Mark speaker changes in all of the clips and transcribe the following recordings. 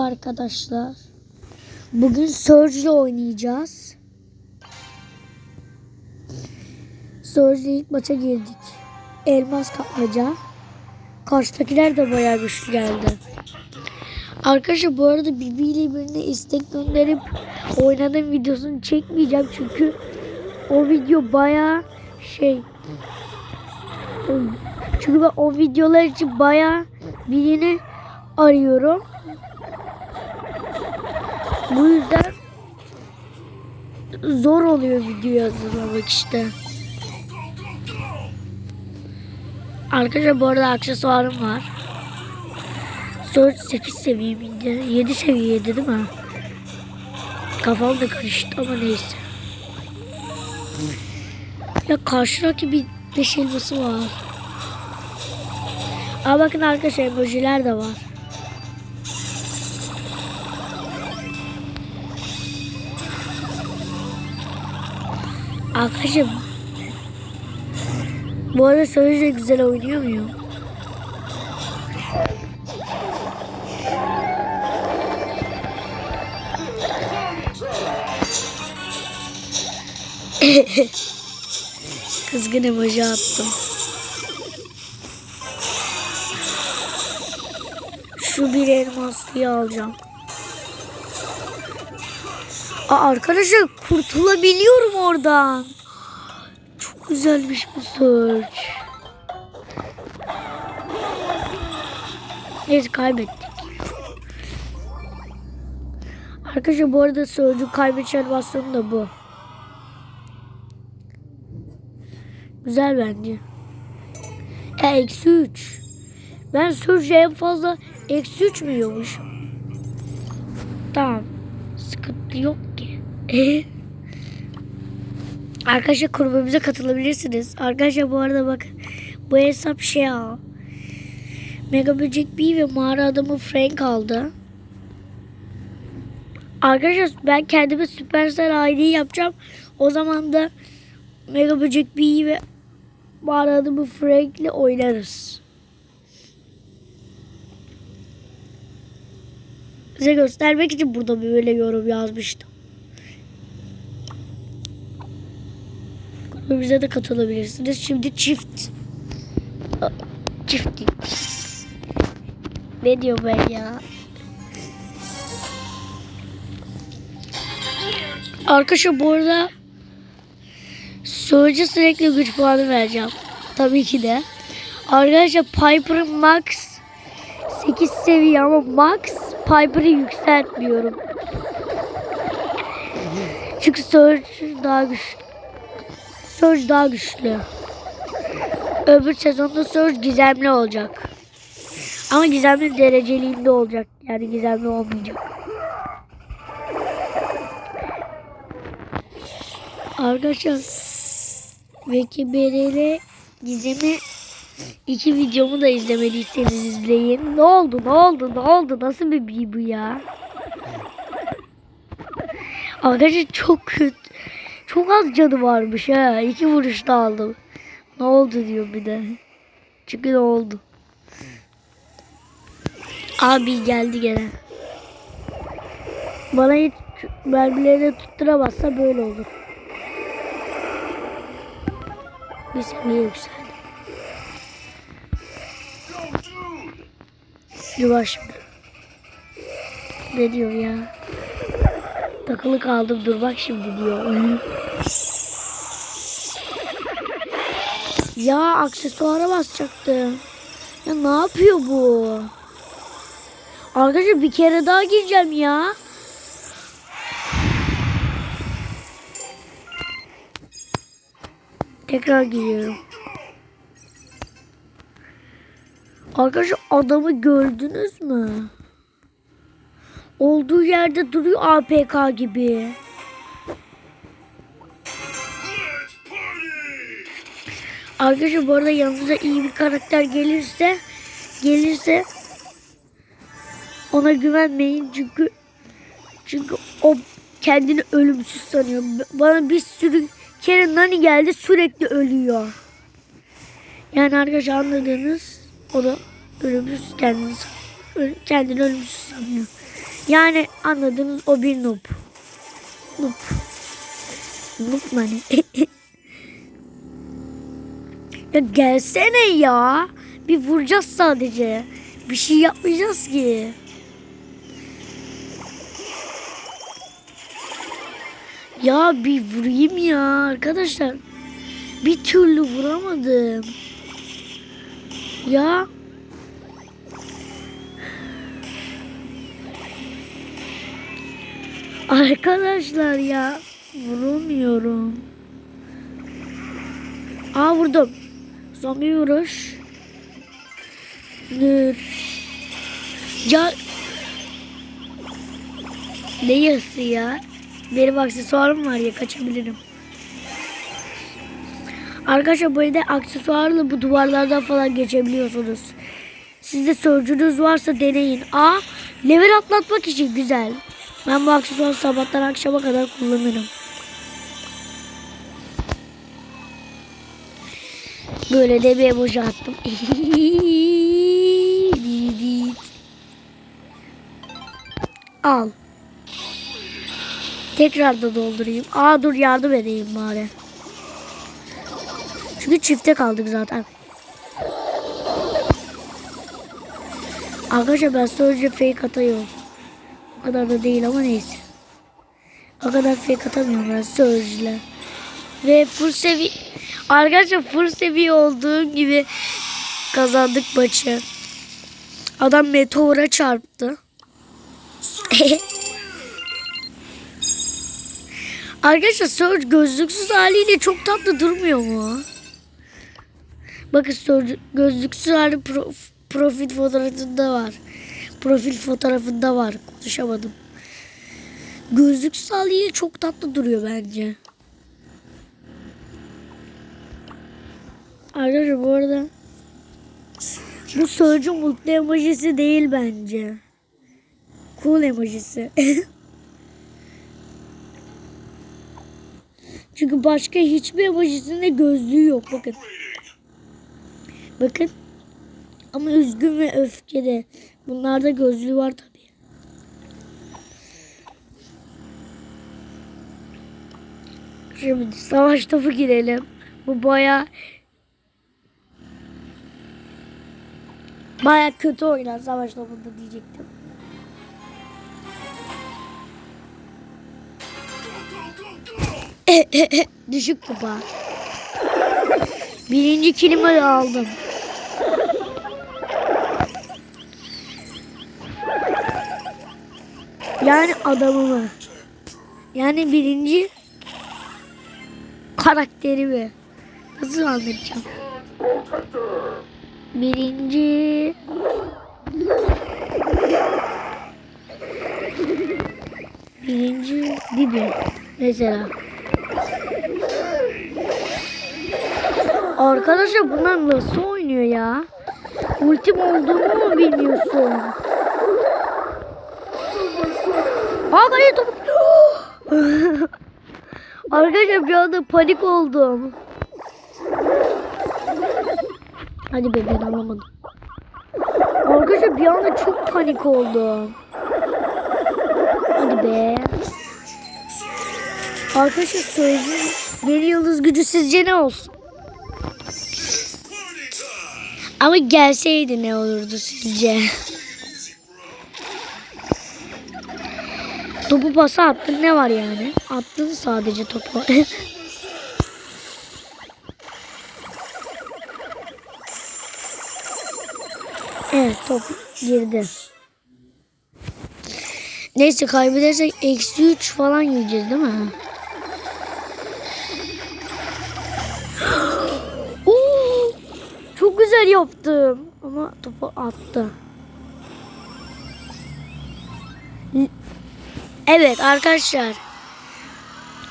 Speaker 1: Arkadaşlar bugün Surge'le oynayacağız. Surge'le ilk maça girdik. Elmas kapmaca. Karşıdakiler de bayağı güçlü geldi. Arkadaşlar bu arada Bibi birine istek gönderip oynadığım videosunu çekmeyeceğim çünkü o video bayağı şey çünkü ben o videolar için bayağı birini arıyorum. Bu yüzden zor oluyor video hazırlamak işte. Arkadaşlar bu arada aksesuarım var. Sword 8 seviye miydi? 7 seviyeydi değil mi? Kafam da karıştı ama neyse. Ya karşı rakibi 5 elması var. Aa bakın arkadaşlar emojiler de var. Arkadaşım bu arada Sözde güzel oynuyor muyum? Kızgın emoji attım. Şu bir elmaslıyı alacağım. Aa, arkadaşlar kurtulabiliyorum oradan. Çok güzelmiş bu search. Neyse kaybettik. Arkadaşlar bu arada search'ün kaybediş animasyonu da bu. Güzel bence. E, eksi 3. Ben Surge'e en fazla eksi 3 mü yiyormuşum? Tamam. Sıkıntı yok ki. Arkadaşlar kurumumuza katılabilirsiniz. Arkadaşlar bu arada bakın. Bu hesap şey al. Mega Böcek B ve mağara adamı Frank aldı. Arkadaşlar ben kendime Supercell ID yapacağım. O zaman da Mega Böcek B ve mağara adamı Frank ile oynarız. Size göstermek için burada böyle yorum yazmıştım. Bize de katılabilirsiniz. Şimdi çift. Çift. Ne diyor ben ya? Arkadaşlar bu arada Sonucu sürekli güç puanı vereceğim. Tabii ki de. Arkadaşlar Piper Max 8 seviye ama Max Piper'ı yükseltmiyorum. Çünkü Surge daha güçlü. Surge daha güçlü. Öbür sezonda Surge gizemli olacak. Ama gizemli dereceliğinde olacak. Yani gizemli olmayacak. Arkadaşlar Veki Bereli Gizem'i iki videomu da izlemediyseniz izleyin. Ne oldu ne oldu ne oldu nasıl bir bir bu ya? Arkadaşlar çok kötü. Çok az canı varmış ha. İki vuruşta aldım. Ne oldu diyor bir de. Çünkü ne oldu? Abi geldi gene. Bana hiç mermilerini tutturamazsa böyle olur. Bir seviye yükseldi. Bak şimdi. Ne diyor ya? Takılı kaldım dur bak şimdi diyor. ya aksesuara basacaktım. Ya ne yapıyor bu? Arkadaşlar bir kere daha gireceğim ya. Tekrar giriyorum. Arkadaşlar adamı gördünüz mü? Olduğu yerde duruyor APK gibi. Arkadaşlar bu arada yanınıza iyi bir karakter gelirse gelirse ona güvenmeyin çünkü çünkü o kendini ölümsüz sanıyor. Bana bir sürü kere Nani geldi sürekli ölüyor. Yani arkadaşlar anladığınız o da ölümsüz kendini, kendini ölümsüz sanıyor. Yani anladınız o bir noob. Noob. Noob hani. ya gelsene ya. Bir vuracağız sadece. Bir şey yapmayacağız ki. Ya bir vurayım ya arkadaşlar. Bir türlü vuramadım. Ya. Arkadaşlar ya. Vuramıyorum. Aa vurdum. Zombi vuruş. Dur. Ya. Ne yazısı ya? Benim aksesuarım var ya kaçabilirim. Arkadaşlar arada aksesuarla bu duvarlardan falan geçebiliyorsunuz. Sizde sörcünüz varsa deneyin. Aa level atlatmak için güzel. Ben bu aksesuarı sabahtan akşama kadar kullanırım. Böyle de bir emoji attım. Al. Tekrar da doldurayım. Aa dur yardım edeyim bari. Çünkü çifte kaldık zaten. Arkadaşlar ben sadece fake atıyorum. O kadar da değil ama neyse. O kadar fake atamıyorum ben Surge'le. Ve full seviye... Arkadaşlar full seviye olduğum gibi kazandık maçı. Adam meteora çarptı. Arkadaşlar Surge gözlüksüz haliyle çok tatlı durmuyor mu? Bakın Surge gözlüksüz hali prof- profil fotoğrafında var. Profil fotoğrafında var. Konuşamadım. Gözlüksüz haliyle çok tatlı duruyor bence. Arkadaşlar bu arada bu Surge'un mutlu emojisi değil bence. Cool emojisi. Çünkü başka hiçbir emojisinde gözlüğü yok. Bakın. Bakın. Ama üzgün ve öfkede. Bunlarda gözlüğü var tabii. Şimdi savaş topu girelim. Bu baya baya kötü oynar savaş topunda diyecektim. Düşük kupa. Birinci kilimi aldım. Yani adamımı. Yani birinci karakterimi. Nasıl anlatacağım? Birinci birinci Bibi mesela. Arkadaşlar bunlar nasıl oynuyor ya? Ultim olduğumu mu bilmiyorsun? Aa top. Arkadaşlar bir anda panik oldum. Hadi be ben alamadım. Arkadaşlar bir anda çok panik oldum. Hadi be. Arkadaşlar söyleyeyim. Yeni yıldız gücü sizce ne olsun? Ama gelseydi ne olurdu sizce? Topu pasa attın ne var yani? Attın sadece topu. evet top girdi. Neyse kaybedersek eksi 3 falan yiyeceğiz değil mi? Oo, çok güzel yaptım. Ama topu attı. Evet arkadaşlar.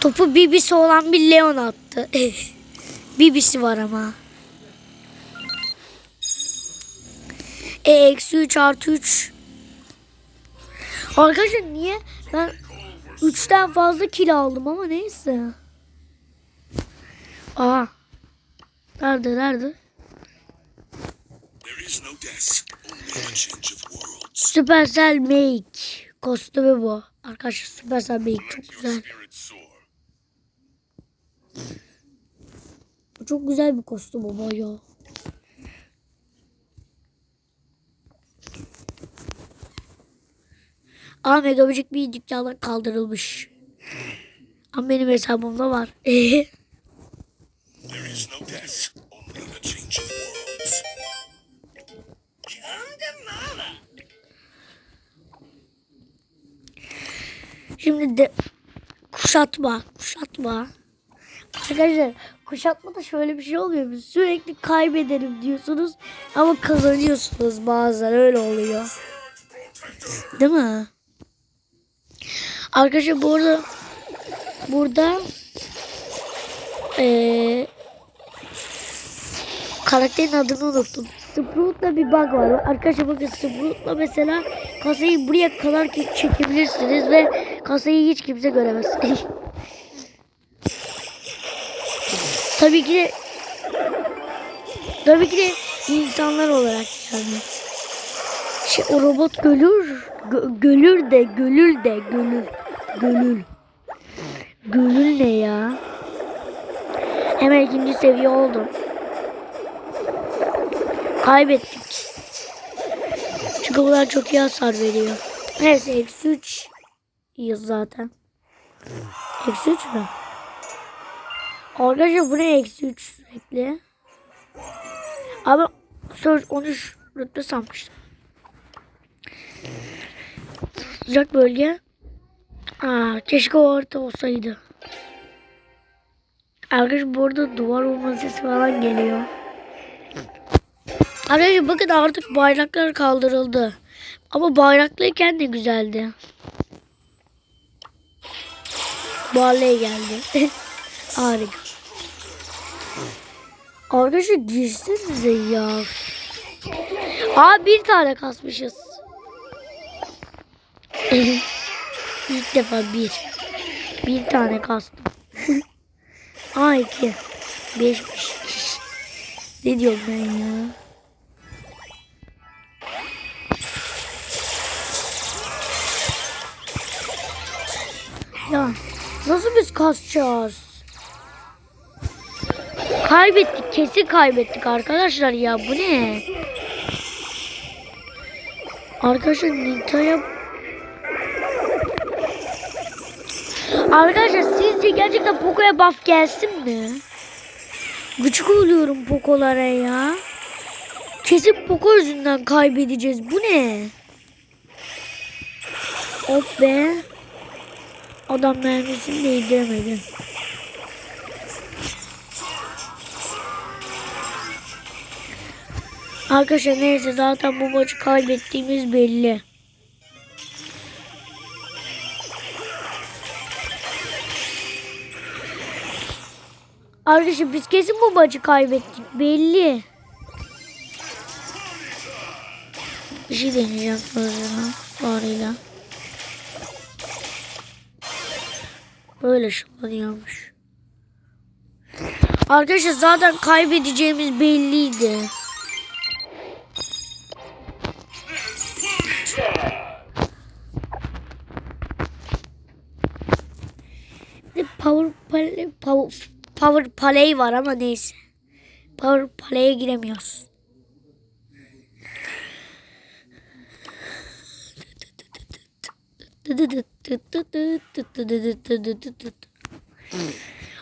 Speaker 1: Topu Bibisi olan bir Leon attı. Bibisi var ama. E eksi 3 artı 3. Arkadaşlar niye ben 3'ten fazla kilo aldım ama neyse. Aa. Nerede nerede? Supercell Make. Kostümü bu. Arkadaşlar Süpersel Beyik çok güzel.
Speaker 2: Soar.
Speaker 1: Çok güzel bir kostüm o bayağı. Aa Mega Böcek bir dükkandan kaldırılmış. Ama benim hesabımda var. Şimdi de kuşatma, kuşatma. Arkadaşlar kuşatmada şöyle bir şey olmuyor. Biz sürekli kaybederim diyorsunuz ama kazanıyorsunuz bazen öyle oluyor. Değil mi? Arkadaşlar bu arada burada eee karakterin adını unuttum. Sprout'la bir bug var. Arkadaşlar bakın Sprout'la mesela kasayı buraya kadar ki çekebilirsiniz ve kasayı hiç kimse göremez. tabii ki de tabii ki de insanlar olarak yani. Şey, o robot gölür gö- gölür de gölül de gölül gölül gölül ne ya? Hemen ikinci seviye oldum. Kaybettik. Çünkü bunlar çok iyi hasar veriyor. Neyse eksi 3 yıl zaten. Eksi 3 mü? Arkadaşlar bu ne eksi 3 sürekli? Ama söz 13 rütbe sanmıştım. Sıcak bölge. Aa, keşke o harita olsaydı. Arkadaşlar bu arada duvar vurma sesi falan geliyor. Arkadaşlar bakın artık bayraklar kaldırıldı. Ama bayraklıyken de güzeldi. Barley geldi. Harika. Arkadaşlar girsenize ya. Aa bir tane kasmışız. İlk defa bir. Bir tane kastım. Aa iki. Beşmiş. ne diyorum ben? Ya kasacağız? Kaybettik kesin kaybettik arkadaşlar ya bu ne? Arkadaşlar Nita'ya Arkadaşlar sizce gerçekten Poco'ya buff gelsin mi? Gıcık oluyorum Poco'lara ya. Kesin Poco yüzünden kaybedeceğiz. Bu ne? Hop be. Adam mermisini değdiremedi. Arkadaşlar neyse zaten bu maçı kaybettiğimiz belli. Arkadaşlar biz kesin bu maçı kaybettik belli. Bir şey deneyeceğim sonra sonrayla. Böyle şıklanıyormuş. Arkadaşlar zaten kaybedeceğimiz belliydi. Power Play, Power, Power Play var ama neyse. Power Play'e giremiyoruz.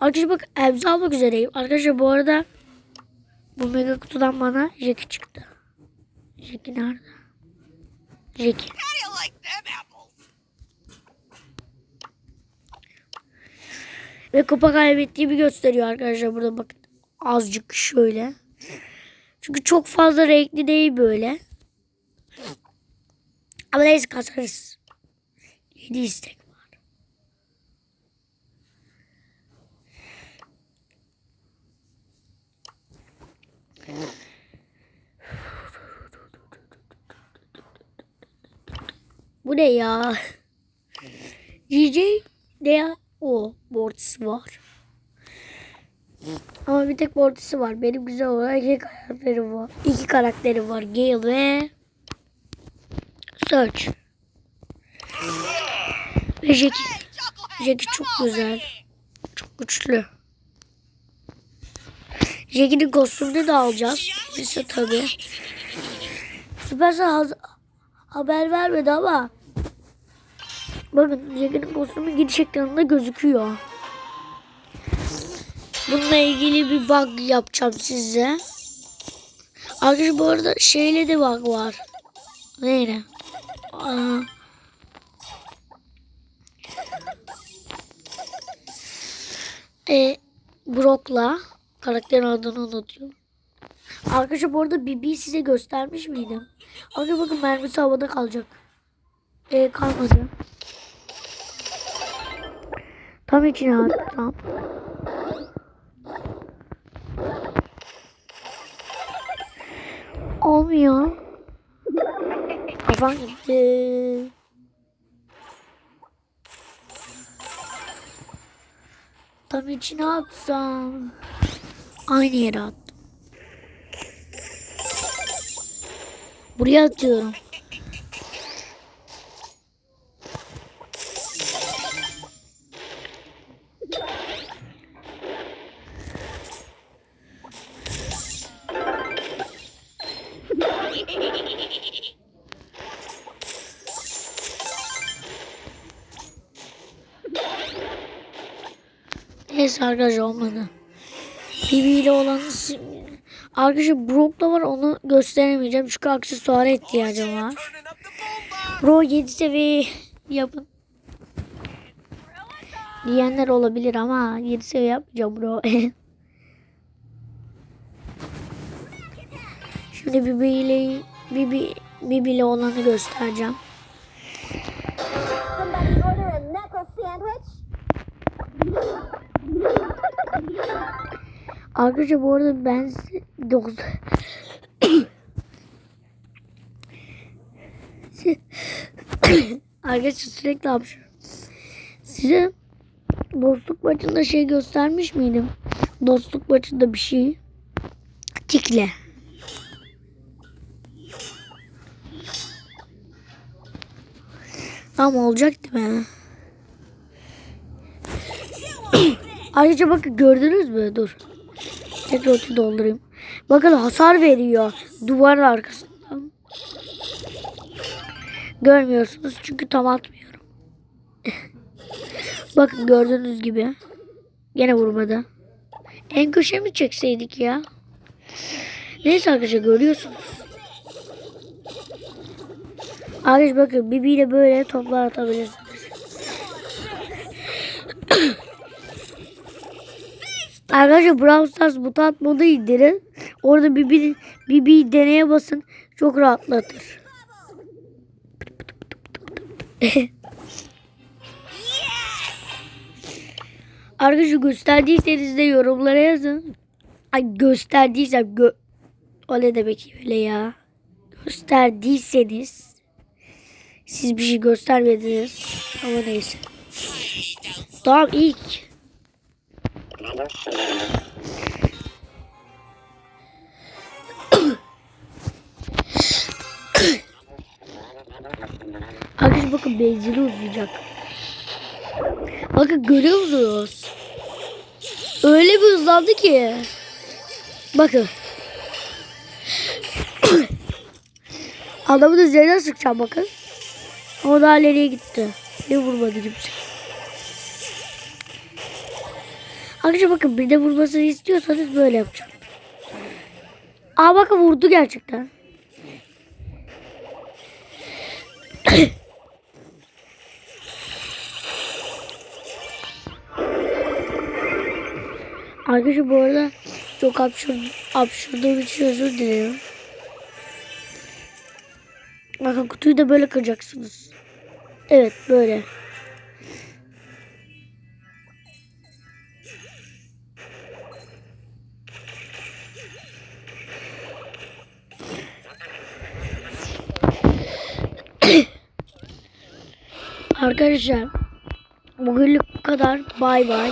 Speaker 1: Arkadaşlar bak emza almak üzereyim. Arkadaşlar bu arada bu mega kutudan bana Jackie çıktı. Jackie nerede? Jackie. Ve kupa kaybettiğimi gösteriyor arkadaşlar burada bakın. Azıcık şöyle. Çünkü çok fazla renkli değil böyle. Ama neyse kasarız. 7 istek var. Bu ne ya? GJ ne? O mortisi var. Ama bir tek mortisi var. Benim güzel olarak iki karakterim var. İki karakterim var. Gale ve Search. Ve Jackie. Jackie çok güzel. Çok güçlü. Jackie'nin kostümünü de alacağız. Neyse tabii. Süpersel haber vermedi ama bakın Jackie'nin kostümü giriş ekranında gözüküyor. Bununla ilgili bir bug yapacağım size. Arkadaşlar bu arada şeyle de bug var. Neyle? Aa. E, Brock'la karakterin adını unutuyorum. Arkadaşlar bu arada Bibi'yi size göstermiş miydim? Arkadaşlar bakın mermisi havada kalacak. E, kalmadı. Tam içine attı tam. Olmuyor. Kafam gitti. Tam içine atsam. Aynı yere attım. Buraya atıyorum. Neyse arkadaşlar olmadı. Bibi ile olan arkadaşlar Brock'la var onu gösteremeyeceğim çünkü aksesuara ihtiyacım var. Bro 7 seviye yapın. Diyenler olabilir ama 7 seviye yapmayacağım bro. Şimdi Bibi ile Bibi, Bibi ile olanı göstereceğim. Arkadaşlar bu arada ben size 9 Arkadaşlar sürekli hapşırıyorum. Size dostluk maçında şey göstermiş miydim? Dostluk maçında bir şey. Tikle. Tamam olacak değil mi? Ayrıca bakın gördünüz mü? Dur. Tekrar otu doldurayım. Bakın hasar veriyor. Duvarın arkasından. Görmüyorsunuz çünkü tam atmıyorum. bakın gördüğünüz gibi. Gene vurmadı. En köşe mi çekseydik ya? Neyse arkadaşlar görüyorsunuz. Arkadaşlar bakın Bibi ile böyle toplar atabilirsiniz. Arkadaşlar Brawl Stars mutant modu indirin. Orada Bibi, Bibi'yi deneye basın. Çok rahatlatır. Arkadaşlar gösterdiyseniz de yorumlara yazın. Ay gösterdiysem gö o ne demek öyle ya? Gösterdiyseniz siz bir şey göstermediniz ama neyse. Tamam ilk. Arkadaşlar bakın benzini uzayacak. Bakın görüyor musunuz? Öyle bir hızlandı ki. Bakın. Adamın üzerine sıkacağım bakın. O daha nereye gitti. Ne vurmadı kimse. Arkadaşlar bakın bir de vurmasını istiyorsanız böyle yapacağım. Aa bakın vurdu gerçekten. Arkadaşlar bu arada çok absürt, absürdüm için özür dilerim. Bakın kutuyu da böyle kıracaksınız. Evet böyle. Arkadaşlar bugünlük bu kadar. Bay bay.